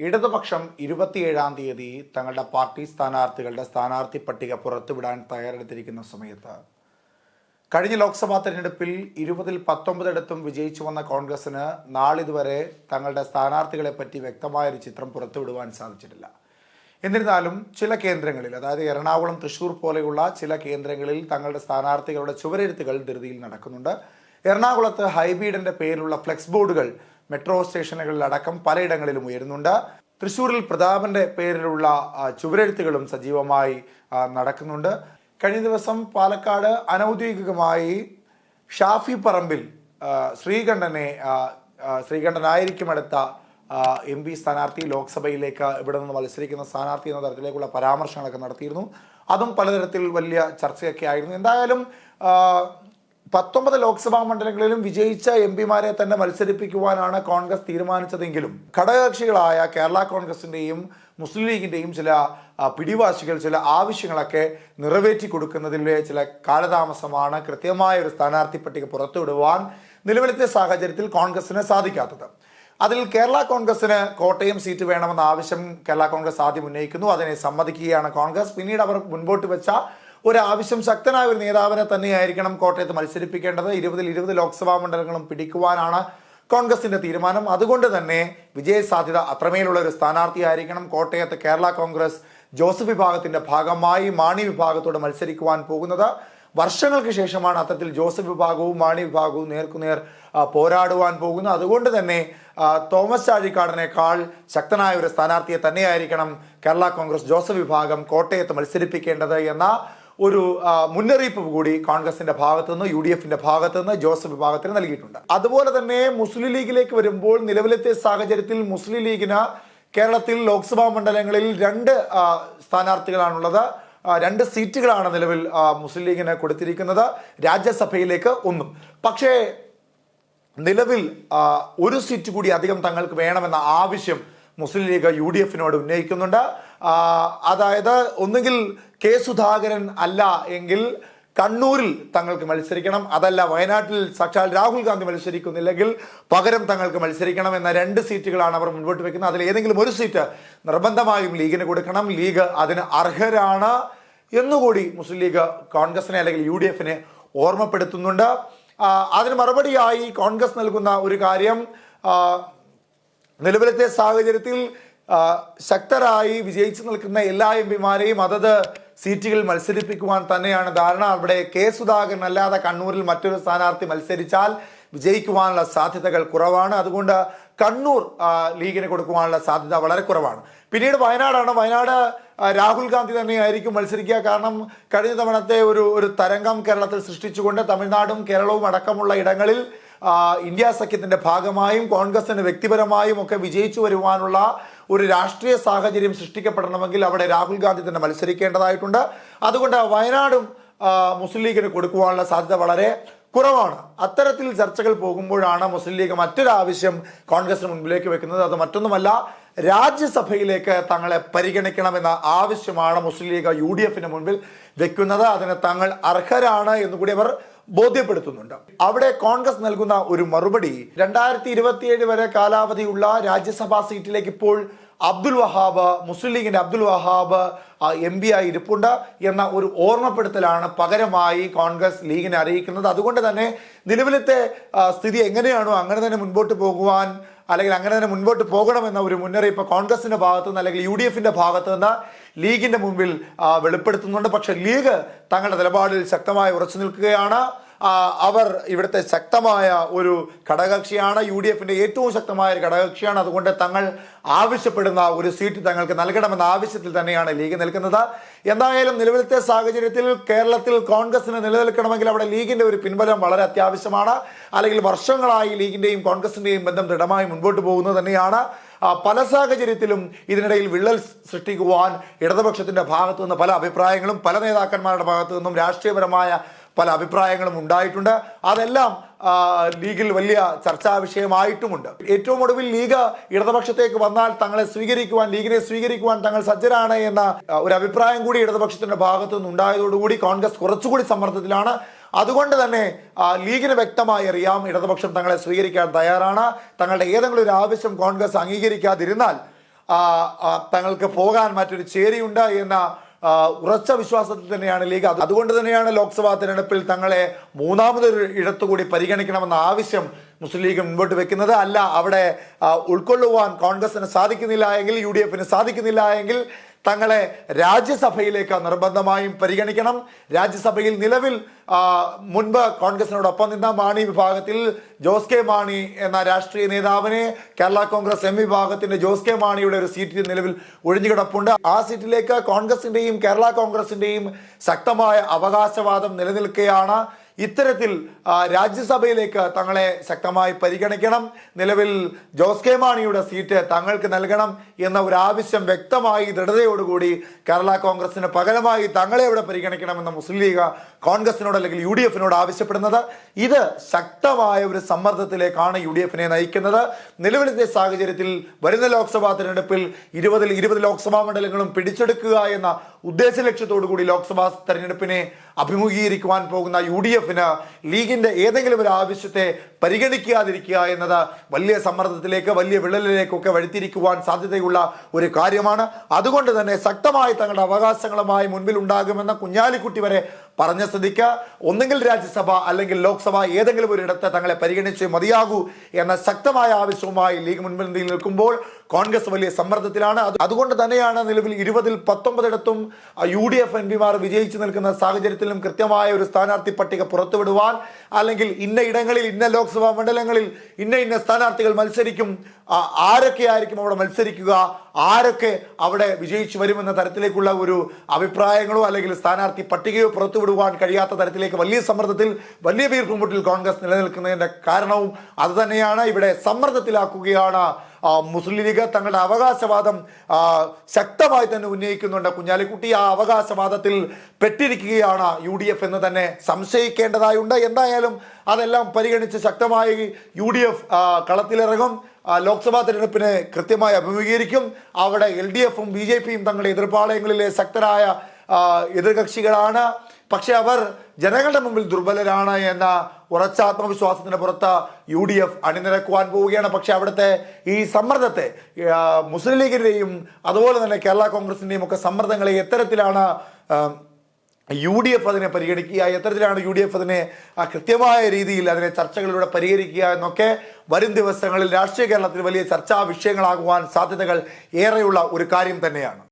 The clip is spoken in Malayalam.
ഇടതുപക്ഷം ഇരുപത്തിയേഴാം തീയതി തങ്ങളുടെ പാർട്ടി സ്ഥാനാർത്ഥികളുടെ സ്ഥാനാർത്ഥി പട്ടിക പുറത്തുവിടാൻ തയ്യാറെടുത്തിരിക്കുന്ന സമയത്ത് കഴിഞ്ഞ ലോക്സഭാ തെരഞ്ഞെടുപ്പിൽ ഇരുപതിൽ പത്തൊമ്പതിടത്തും വിജയിച്ചു വന്ന കോൺഗ്രസിന് നാളിതുവരെ തങ്ങളുടെ സ്ഥാനാർത്ഥികളെ പറ്റി വ്യക്തമായൊരു ചിത്രം പുറത്തുവിടുവാൻ സാധിച്ചിട്ടില്ല. എന്നിരുന്നാലും ചില കേന്ദ്രങ്ങളിൽ അതായത് എറണാകുളം തൃശൂർ പോലെയുള്ള ചില കേന്ദ്രങ്ങളിൽ തങ്ങളുടെ സ്ഥാനാർത്ഥികളുടെ ചുവരെഴുത്തുകൾ ധൃതിയിൽ നടക്കുന്നുണ്ട്. എറണാകുളത്ത് ഹൈബീഡിന്റെ പേരിലുള്ള ഫ്ലെക്സ് ബോർഡുകൾ മെട്രോ സ്റ്റേഷനുകളിലടക്കം പലയിടങ്ങളിലും ഉയരുന്നുണ്ട്. തൃശൂരിൽ പ്രതാപന്റെ പേരിലുള്ള ചുവരെഴുത്തുകളും സജീവമായി നടക്കുന്നുണ്ട്. കഴിഞ്ഞ ദിവസം പാലക്കാട് അനൗദ്യോഗികമായി ഷാഫി പറമ്പിൽ ശ്രീകണ്ഠനെ ശ്രീകണ്ഠനായിരിക്കും അടുത്ത എം പി സ്ഥാനാർത്ഥി ലോക്സഭയിലേക്ക് ഇവിടെ നിന്ന് മത്സരിക്കുന്ന സ്ഥാനാർത്ഥി എന്ന തരത്തിലേക്കുള്ള പരാമർശങ്ങളൊക്കെ നടത്തിയിരുന്നു. അതും പലതരത്തിൽ വലിയ ചർച്ചയൊക്കെ ആയിരുന്നു. എന്തായാലും പത്തൊമ്പത് ലോക്സഭാ മണ്ഡലങ്ങളിലും വിജയിച്ച എം പിമാരെ തന്നെ മത്സരിപ്പിക്കുവാനാണ് കോൺഗ്രസ് തീരുമാനിച്ചതെങ്കിലും ഘടകകക്ഷികളായ കേരള കോൺഗ്രസിന്റെയും മുസ്ലിം ലീഗിന്റെയും ചില പിടിവാശികൾ ചില ആവശ്യങ്ങളൊക്കെ നിറവേറ്റി കൊടുക്കുന്നതിലെ ചില കാലതാമസമാണ് കൃത്യമായ ഒരു സ്ഥാനാർത്ഥി പട്ടിക പുറത്തുവിടുവാൻ നിലവിലത്തെ സാഹചര്യത്തിൽ കോൺഗ്രസിന് സാധിക്കാത്തത്. അതിൽ കേരള കോൺഗ്രസിന് കോട്ടയം സീറ്റ് വേണമെന്ന ആവശ്യം കേരള കോൺഗ്രസ് ആദ്യം ഉന്നയിക്കുന്നു. അതിനെ സമ്മതിക്കുകയാണ് കോൺഗ്രസ്. പിന്നീട് അവർ മുൻപോട്ട് വെച്ച ഒരു ആവശ്യം ശക്തനായ ഒരു നേതാവിനെ തന്നെയായിരിക്കണം കോട്ടയത്ത് മത്സരിപ്പിക്കേണ്ടത്. ഇരുപതിൽ ഇരുപത് ലോക്സഭാ മണ്ഡലങ്ങളും പിടിക്കുവാനാണ് കോൺഗ്രസിന്റെ തീരുമാനം. അതുകൊണ്ട് തന്നെ വിജയ സാധ്യത അത്രമേലുള്ള ഒരു സ്ഥാനാർത്ഥിയായിരിക്കണം കോട്ടയത്ത് കേരള കോൺഗ്രസ് ജോസഫ് വിഭാഗത്തിന്റെ ഭാഗമായി മാണി വിഭാഗത്തോട് മത്സരിക്കുവാൻ പോകുന്നത്. വർഷങ്ങൾക്ക് ശേഷമാണ് അത്തരത്തിൽ ജോസഫ് വിഭാഗവും മാണി വിഭാഗവും നേർക്കുനേർ പോരാടുവാൻ പോകുന്നത്. അതുകൊണ്ട് തന്നെ തോമസ് ചാഴിക്കാടനേക്കാൾ ശക്തനായ ഒരു സ്ഥാനാർത്ഥിയെ തന്നെയായിരിക്കണം കേരള കോൺഗ്രസ് ജോസഫ് വിഭാഗം കോട്ടയത്ത് മത്സരിപ്പിക്കേണ്ടത് എന്ന ഒരു മുന്നറിയിപ്പ് കൂടി കോൺഗ്രസിന്റെ ഭാഗത്തു നിന്ന് യു ഡി എഫിന്റെ ഭാഗത്തു നിന്ന് ജോസഫ് വിഭാഗത്തിന് നൽകിയിട്ടുണ്ട്. അതുപോലെ തന്നെ മുസ്ലിം ലീഗിലേക്ക് വരുമ്പോൾ നിലവിലത്തെ സാഹചര്യത്തിൽ മുസ്ലിം ലീഗിന് കേരളത്തിൽ ലോക്സഭാ മണ്ഡലങ്ങളിൽ രണ്ട് സ്ഥാനാർത്ഥികളാണുള്ളത്. രണ്ട് സീറ്റുകളാണ് നിലവിൽ മുസ്ലിം ലീഗിന് കൊടുത്തിരിക്കുന്നത്. രാജ്യസഭയിലേക്ക് ഒന്നും. പക്ഷേ നിലവിൽ ഒരു സീറ്റ് കൂടി അധികം തങ്ങൾക്ക് വേണമെന്ന ആവശ്യം മുസ്ലിം ലീഗ് യു ഡി എഫിനോട് ഉന്നയിക്കുന്നുണ്ട് അതായത് ഒന്നുകിൽ കെ സുധാകരൻ അല്ല എങ്കിൽ കണ്ണൂരിൽ തങ്ങൾക്ക് മത്സരിക്കണം. അതല്ല വയനാട്ടിൽ സാക്ഷാൽ രാഹുൽ ഗാന്ധി മത്സരിക്കുന്നില്ലെങ്കിൽ പകരം തങ്ങൾക്ക് മത്സരിക്കണം എന്ന രണ്ട് സീറ്റുകളാണ് അവർ മുൻപോട്ട് വെക്കുന്നത്. അതിൽ ഏതെങ്കിലും ഒരു സീറ്റ് നിർബന്ധമായും ലീഗിന് കൊടുക്കണം. ലീഗ് അതിന് അർഹരാണ് എന്നുകൂടി മുസ്ലിം ലീഗ് കോൺഗ്രസിനെ അല്ലെങ്കിൽ യു ഡി എഫിനെ ഓർമ്മപ്പെടുത്തുന്നുണ്ട് അതിന് മറുപടിയായി കോൺഗ്രസ് നൽകുന്ന ഒരു കാര്യം നിലവിലത്തെ സാഹചര്യത്തിൽ ശക്തരായി വിജയിച്ചു നിൽക്കുന്ന എല്ലാ എം പിമാരെയും അതത് സീറ്റുകളിൽ മത്സരിപ്പിക്കുവാൻ തന്നെയാണ് ധാരണ. അവിടെ കെ സുധാകരൻ അല്ലാതെ കണ്ണൂരിൽ മറ്റൊരു സ്ഥാനാർത്ഥി മത്സരിച്ചാൽ വിജയിക്കുവാനുള്ള സാധ്യതകൾ കുറവാണ്. അതുകൊണ്ട് കണ്ണൂർ ലീഗിന് കൊടുക്കുവാനുള്ള സാധ്യത വളരെ കുറവാണ്. പിന്നീട് വയനാടാണ്. വയനാട് രാഹുൽ ഗാന്ധി തന്നെയായിരിക്കും മത്സരിക്കുക. കാരണം കഴിഞ്ഞ തവണത്തെ ഒരു ഒരു തരംഗം കേരളത്തിൽ സൃഷ്ടിച്ചുകൊണ്ട് തമിഴ്നാടും കേരളവും അടക്കമുള്ള ഇടങ്ങളിൽ ഇന്ത്യ സഖ്യത്തിന്റെ ഭാഗമായും കോൺഗ്രസിന് വ്യക്തിപരമായും ഒക്കെ വിജയിച്ചു വരുവാനുള്ള ഒരു രാഷ്ട്രീയ സാഹചര്യം സൃഷ്ടിക്കപ്പെടണമെങ്കിൽ അവിടെ രാഹുൽ ഗാന്ധി തന്നെ മത്സരിക്കേണ്ടതായിട്ടുണ്ട്. അതുകൊണ്ട് വയനാടും മുസ്ലിം ലീഗിന് കൊടുക്കുവാനുള്ള സാധ്യത വളരെ കുറവാണ്. അത്തരത്തിൽ ചർച്ചകൾ പോകുമ്പോഴാണ് മുസ്ലിം ലീഗ് മറ്റൊരു ആവശ്യം കോൺഗ്രസിന് മുൻപിലേക്ക് വെക്കുന്നത്. അത് മറ്റൊന്നുമല്ല രാജ്യസഭയിലേക്ക് തങ്ങളെ പരിഗണിക്കണമെന്ന ആവശ്യമാണ് മുസ്ലിം ലീഗ് യു ഡി എഫിന് മുൻപിൽ വെക്കുന്നത്. അതിന് തങ്ങൾ അർഹരാണ് എന്നുകൂടി അവർ ബോധ്യപ്പെടുത്തുന്നുണ്ട്. അവിടെ കോൺഗ്രസ് നൽകുന്ന ഒരു മറുപടി രണ്ടായിരത്തി ഇരുപത്തിയേഴ് വരെ കാലാവധിയുള്ള രാജ്യസഭാ സീറ്റിലേക്ക് ഇപ്പോൾ അബ്ദുൽ വഹാബ് മുസ്ലിം ലീഗിന്റെ അബ്ദുൽ വഹാബ് എം പി ആയി ഇരിപ്പുണ്ട് എന്ന ഒരു ഓർമ്മപ്പെടുത്തലാണ് പകരമായി കോൺഗ്രസ് ലീഗിനെ അറിയിക്കുന്നത്. അതുകൊണ്ട് തന്നെ നിലവിലത്തെ സ്ഥിതി എങ്ങനെയാണോ അങ്ങനെ തന്നെ മുൻപോട്ട് പോകുവാൻ അല്ലെങ്കിൽ അങ്ങനെ തന്നെ മുൻപോട്ട് പോകണമെന്ന ഒരു മുന്നറിയിപ്പ് കോൺഗ്രസിന്റെ ഭാഗത്തുനിന്ന് അല്ലെങ്കിൽ യു ഡി എഫിന്റെ ഭാഗത്തുനിന്ന് ലീഗിന്റെ മുമ്പിൽ വെളിപ്പെടുത്തുന്നുണ്ട്. പക്ഷേ ലീഗ് തങ്ങളുടെ നിലപാടിൽ ശക്തമായി ഉറച്ചു നിൽക്കുകയാണ്. അവർ ഇവിടുത്തെ ശക്തമായ ഒരു ഘടകകക്ഷിയാണ്. യു ഡി എഫിന്റെ ഏറ്റവും ശക്തമായ ഒരു ഘടകകക്ഷിയാണ്. അതുകൊണ്ട് തങ്ങൾ ആവശ്യപ്പെടുന്ന ഒരു സീറ്റ് തങ്ങൾക്ക് നൽകണമെന്ന ആവശ്യത്തിൽ തന്നെയാണ് ലീഗ് നിൽക്കുന്നത്. എന്തായാലും നിലവിലത്തെ സാഹചര്യത്തിൽ കേരളത്തിൽ കോൺഗ്രസിന് നിലനിൽക്കണമെങ്കിൽ അവിടെ ലീഗിന്റെ ഒരു പിൻബലം വളരെ അത്യാവശ്യമാണ്. അല്ലെങ്കിൽ വർഷങ്ങളായി ലീഗിന്റെയും കോൺഗ്രസിന്റെയും ബന്ധം ദൃഢമായി മുൻപോട്ട് പോകുന്നത് തന്നെയാണ്. പല സാഹചര്യത്തിലും ഇതിനിടയിൽ വിള്ളൽ സൃഷ്ടിക്കുവാൻ ഇടതുപക്ഷത്തിന്റെ ഭാഗത്തു നിന്ന് പല അഭിപ്രായങ്ങളും പല നേതാക്കന്മാരുടെ ഭാഗത്തു നിന്നും രാഷ്ട്രീയപരമായ പല അഭിപ്രായങ്ങളും ഉണ്ടായിട്ടുണ്ട്. അതെല്ലാം ലീഗിൽ വലിയ ചർച്ചാ വിഷയമായിട്ടുമുണ്ട്. ഏറ്റവും ഒടുവിൽ ലീഗ് ഇടതുപക്ഷത്തേക്ക് വന്നാൽ തങ്ങളെ സ്വീകരിക്കുവാൻ ലീഗിനെ സ്വീകരിക്കുവാൻ തങ്ങൾ സജ്ജരാണ് എന്ന ഒരു അഭിപ്രായം കൂടി ഇടതുപക്ഷത്തിന്റെ ഭാഗത്തു നിന്നുണ്ടായതോടുകൂടി കോൺഗ്രസ് കുറച്ചുകൂടി സമ്മർദ്ദത്തിലാണ്. അതുകൊണ്ട് തന്നെ ലീഗിന് വ്യക്തമായി അറിയാം ഇടതുപക്ഷം തങ്ങളെ സ്വീകരിക്കാൻ തയ്യാറാണ്. തങ്ങളുടെ ഏതെങ്കിലും ഒരു ആവശ്യം കോൺഗ്രസ് അംഗീകരിക്കാതിരുന്നാൽ തങ്ങൾക്ക് പോകാൻ മറ്റൊരു ചേരിയുണ്ട് എന്ന ഉറച്ച വിശ്വാസത്തിൽ തന്നെയാണ് ലീഗ്. അത് അതുകൊണ്ട് തന്നെയാണ് ലോക്സഭാ തിരഞ്ഞെടുപ്പിൽ തങ്ങളെ മൂന്നാമതൊരു ഇടത്തുകൂടി പരിഗണിക്കണമെന്ന ആവശ്യം മുസ്ലിം ലീഗ് മുൻപോട്ട് വെക്കുന്നത്. അല്ല അവിടെ ഉൾക്കൊള്ളുവാൻ കോൺഗ്രസിന് സാധിക്കുന്നില്ല എങ്കിൽ യു ഡി എഫിന് സാധിക്കുന്നില്ല എങ്കിൽ തങ്ങളെ രാജ്യസഭയിലേക്ക് നിർബന്ധമായും പരിഗണിക്കണം. രാജ്യസഭയിൽ നിലവിൽ മുൻപ് കോൺഗ്രസിനോടൊപ്പം നിന്ന മാണി വിഭാഗത്തിൽ ജോസ് കെ മാണി എന്ന രാഷ്ട്രീയ നേതാവിനെ കേരള കോൺഗ്രസ് എം വിഭാഗത്തിന്റെ ജോസ് കെ മാണിയുടെ ഒരു സീറ്റിൽ നിലവിൽ ഒഴിഞ്ഞുകിടപ്പുണ്ട്. ആ സീറ്റിലേക്ക് കോൺഗ്രസിന്റെയും കേരള കോൺഗ്രസിന്റെയും ശക്തമായ അവകാശവാദം നിലനിൽക്കുകയാണ്. ഇത്തരത്തിൽ രാജ്യസഭയിലേക്ക് തങ്ങളെ ശക്തമായി പരിഗണിക്കണം. നിലവിൽ ജോസ് കെ മാണിയുടെ സീറ്റ് തങ്ങൾക്ക് നൽകണം എന്ന ഒരു ആവശ്യം വ്യക്തമായി ദൃഢതയോടുകൂടി കേരള കോൺഗ്രസിന് പകരമായി തങ്ങളെ ഇവിടെ പരിഗണിക്കണമെന്ന് മുസ്ലിം ലീഗ് കോൺഗ്രസിനോട് അല്ലെങ്കിൽ യു ഡി എഫിനോട് ആവശ്യപ്പെടുന്നത്. ഇത് ശക്തമായ ഒരു സമ്മർദ്ദത്തിലേക്കാണ് യു ഡി എഫിനെ നയിക്കുന്നത്. നിലവിലത്തെ സാഹചര്യത്തിൽ വരുന്ന ലോക്സഭാ തെരഞ്ഞെടുപ്പിൽ ഇരുപതിൽ ഇരുപത് ലോക്സഭാ മണ്ഡലങ്ങളും പിടിച്ചെടുക്കുക എന്ന ഉദ്ദേശ ലക്ഷ്യത്തോടു കൂടി ലോക്സഭാ തെരഞ്ഞെടുപ്പിനെ അഭിമുഖീകരിക്കുവാൻ പോകുന്ന യു ഡി എഫിന് ലീഗിന്റെ ഏതെങ്കിലും ഒരു ആവശ്യത്തെ പരിഗണിക്കാതിരിക്കുക എന്നത് വലിയ സമ്മർദ്ദത്തിലേക്ക് വലിയ വിള്ളലിലേക്കൊക്കെ വഴിത്തിരിക്കുവാൻ സാധ്യതയുള്ള ഒരു കാര്യമാണ്. അതുകൊണ്ട് തന്നെ ശക്തമായി തങ്ങളുടെ അവകാശങ്ങളുമായി മുൻപിൽ ഉണ്ടാകുമെന്ന കുഞ്ഞാലിക്കുട്ടി വരെ പറഞ്ഞ സ്ഥിതിക്ക് ഒന്നെങ്കിൽ രാജ്യസഭ അല്ലെങ്കിൽ ലോക്സഭ ഏതെങ്കിലും ഒരിടത്ത് തങ്ങളെ പരിഗണിച്ച് മതിയാകൂ എന്ന ശക്തമായ ആവശ്യവുമായി ലീഗ് മുൻപന്തിയിൽ നിൽക്കുമ്പോൾ കോൺഗ്രസ് വലിയ സമ്മർദ്ദത്തിലാണ്. അതുകൊണ്ട് തന്നെയാണ് നിലവിൽ ഇരുപതിൽ പത്തൊമ്പതിടത്തും യു ഡി എഫ് എം പിമാർ വിജയിച്ചു നിൽക്കുന്ന സാഹചര്യത്തിലും കൃത്യമായ ഒരു സ്ഥാനാർത്ഥി പട്ടിക പുറത്തുവിടുവാൻ അല്ലെങ്കിൽ ഇന്ന ഇടങ്ങളിൽ ഇന്ന ലോക്സഭാ മണ്ഡലങ്ങളിൽ ഇന്ന ഇന്ന സ്ഥാനാർത്ഥികൾ മത്സരിക്കും ആരൊക്കെ ആയിരിക്കും അവിടെ മത്സരിക്കുക ആരൊക്കെ അവിടെ വിജയിച്ചു വരുമെന്ന തരത്തിലേക്കുള്ള ഒരു അഭിപ്രായങ്ങളോ അല്ലെങ്കിൽ സ്ഥാനാർത്ഥി പട്ടികയോ പുറത്തുവിടുവാൻ കഴിയാത്ത തരത്തിലേക്ക് വലിയ സമ്മർദ്ദത്തിൽ വലിയ വീർപ്പുമുട്ടിൽ കോൺഗ്രസ് നിലനിൽക്കുന്നതിന്റെ കാരണവും അതുതന്നെയാണ് ഇവിടെ സമ്മർദ്ദത്തിലാക്കുകയാണ് മുസ്ലിം ലീഗ് തങ്ങളുടെ അവകാശവാദം ശക്തമായി തന്നെ ഉന്നയിക്കുന്നുണ്ട്. കുഞ്ഞാലിക്കുട്ടി ആ അവകാശവാദത്തിൽ പെട്ടിരിക്കുകയാണ് യു ഡി എഫ് എന്ന് തന്നെ സംശയിക്കേണ്ടതായുണ്ട്. എന്തായാലും അതെല്ലാം പരിഗണിച്ച് ശക്തമായി യു ഡി എഫ് കളത്തിലിറങ്ങും ലോക്സഭാ തെരഞ്ഞെടുപ്പിനെ കൃത്യമായി അഭിമുഖീകരിക്കും. അവിടെ എൽ ഡി എഫും ബി ജെ പിയും തങ്ങളുടെ എതിർപ്പാളയങ്ങളിലെ ശക്തരായ എതിർകക്ഷികളാണ്. പക്ഷെ അവർ ജനങ്ങളുടെ മുമ്പിൽ ദുർബലരാണ് എന്ന ഉറച്ച ആത്മവിശ്വാസത്തിന് പുറത്ത് യു ഡി എഫ് അണിനിരക്കുവാൻ പോവുകയാണ്. പക്ഷെ അവിടുത്തെ ഈ സമ്മർദ്ദത്തെ മുസ്ലിം ലീഗിന്റെയും അതുപോലെ തന്നെ കേരള കോൺഗ്രസിന്റെയും ഒക്കെ സമ്മർദ്ദങ്ങളെ എത്തരത്തിലാണ് യു ഡി എഫ് അതിനെ പരിഗണിക്കുക എത്തരത്തിലാണ് യു ഡി എഫ് അതിനെ കൃത്യമായ രീതിയിൽ അതിനെ ചർച്ചകളിലൂടെ പരിഹരിക്കുക എന്നൊക്കെ വരും ദിവസങ്ങളിൽ രാഷ്ട്രീയ കേരളത്തിൽ വലിയ ചർച്ചാ വിഷയങ്ങളാകുവാൻ സാധ്യതകൾ ഏറെയുള്ള ഒരു കാര്യം തന്നെയാണ്.